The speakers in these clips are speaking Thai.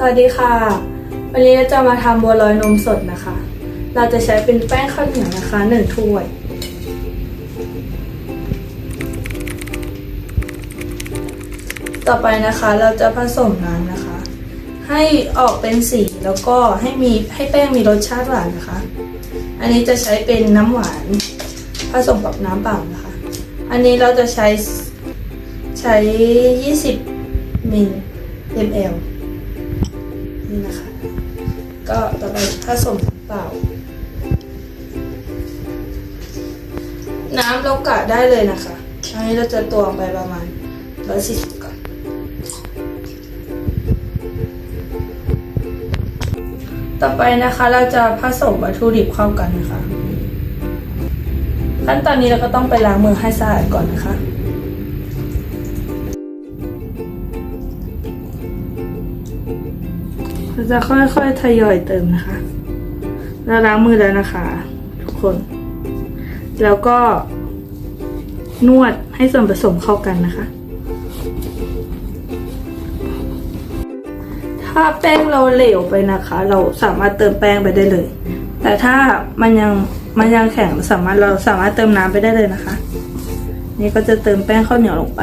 สวัสดีค่ะ วันนี้เราจะมาทำบัวลอยนมสดนะคะ เราจะใช้เป็นแป้งข้าวเหนียวนะคะหนึ่งถ้วย ต่อไปนะคะเราจะผสมน้ำนะคะ ให้ออกเป็นสีแล้วก็ให้มีให้แป้งมีรสชาติหวานนะคะ อันนี้จะใช้เป็นน้ำหวานผสมกับน้ำเปล่านะคะ อันนี้เราจะใช้ใช้ 20มิล ml นะคะ ก็ต่อไปผสมเปล่า น้ำเรากะได้เลยนะคะอันนี้เราจะตวงไปประมาณ140ก่อนต่อไปนะคะเราจะผสมวัตถุดิบเข้ากันนะคะ ขั้นตอนนี้เราก็ต้องไปล้างมือให้สะอาดก่อนนะคะ เราจะค่อยๆทยอยเติมนะคะเราล้างมือแล้วนะคะ ทุกคน แล้วก็นวดให้ส่วนผสมเข้ากันนะคะ ถ้าแป้งเราเหลวไปนะคะ เราสามารถเติมแป้งไปได้เลย แต่ถ้ามันยังมันยังแข็งสามารถเราสามารถเติมน้ำไปได้เลยนะคะ นี่ก็จะเติมแป้งข้าวเหนียวลงไป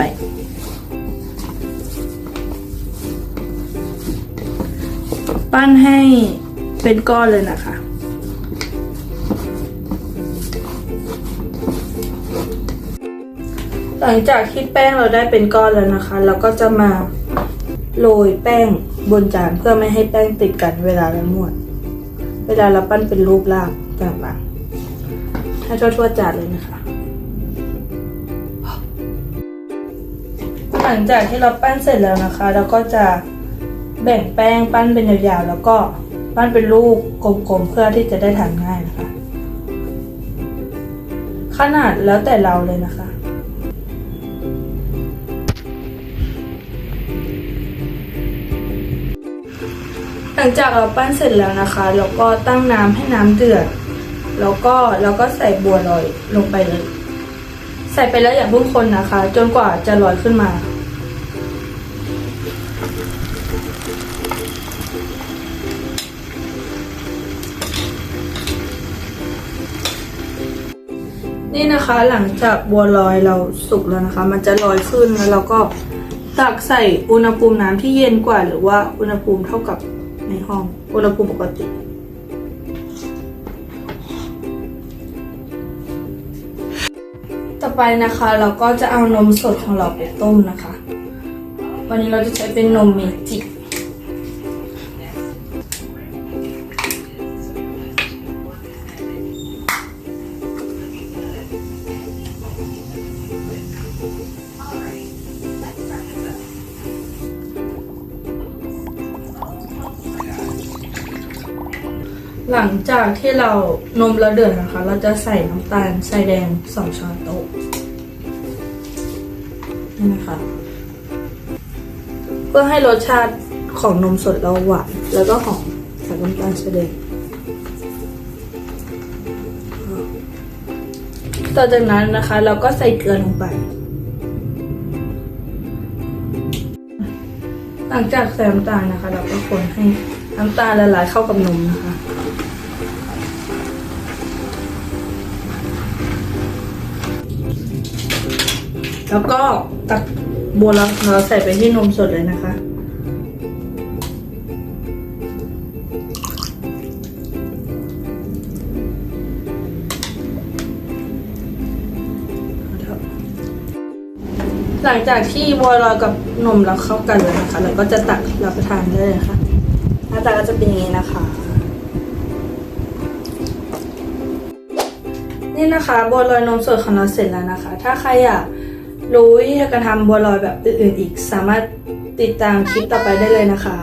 ปั้นให้เป็นก้อนเลยนะคะ หลังจากที่แป้งเราได้เป็นก้อนแล้วนะคะ เราก็จะมาโรยแป้งบนจานเพื่อไม่ให้แป้งติดกันเวลาเรานวด เวลาเราปั้นเป็นรูปร่างต่างๆให้ทั่วๆจานเลยนะคะ หลังจากที่เราปั้นเสร็จแล้วนะคะ เราก็จะ แบ่งแป้งปั้นเป็นยาวๆ แล้วก็ปั้นเป็นลูกกลมๆ เพื่อที่จะได้ทานง่ายนะคะ ขนาดแล้วแต่เราเลยนะคะหลังจากเราปั้นเสร็จแล้วนะคะเราก็ตั้งน้ำให้น้ำเดือด แล้วก็เราก็ใส่บัวลอยลงไปเลย ใส่ไปแล้วอย่าเพิ่งคนนะคะ จนกว่าจะลอยขึ้นมา นี่นะคะหลังจากบัวลอยเราสุกแล้วนะคะ มันจะลอยขึ้นแล้วเราก็ตักใส่อุณหภูมิน้ำที่เย็นกว่า หรือว่าอุณหภูมิเท่ากับในห้อง อุณหภูมิปกติ ต่อไปนะคะเราก็จะเอานมสดของเราไปต้มนะคะ วันนี้เราจะใช้เป็นนมเมจิ หลังจากที่เรานมเราเดือดนะคะ เราจะใส่น้ำตาลใส่แดงสองช้อนโต๊ะนี่นะคะ เพื่อให้รสชาติของนมสดเราหวานแล้วก็หอมใส่น้ำตาลใส่แดงต่อจากนั้นนะคะ เราก็ใส่เกลือลงไป หลังจากใส่น้ำตาลนะคะ เราก็คนให้น้ำตาลละลายเข้ากับนมนะคะ แล้วก็ตักบัวลอยของเราใส่ไปที่นมสดเลยนะคะ หลังจากที่บัวลอยกับนมเราเข้ากันแล้วนะคะเราก็จะตักรับประทานได้เลยค่ะหน้าตาก็จะเป็นอย่างนี้นะคะนี่นะคะบัวลอยนมสดของเราเสร็จแล้วนะคะ ถ้าใครอยาก รู้วิธีการทำบัวลอยแบบอื่นๆอีก สามารถติดตามคลิปต่อไปได้เลยนะคะ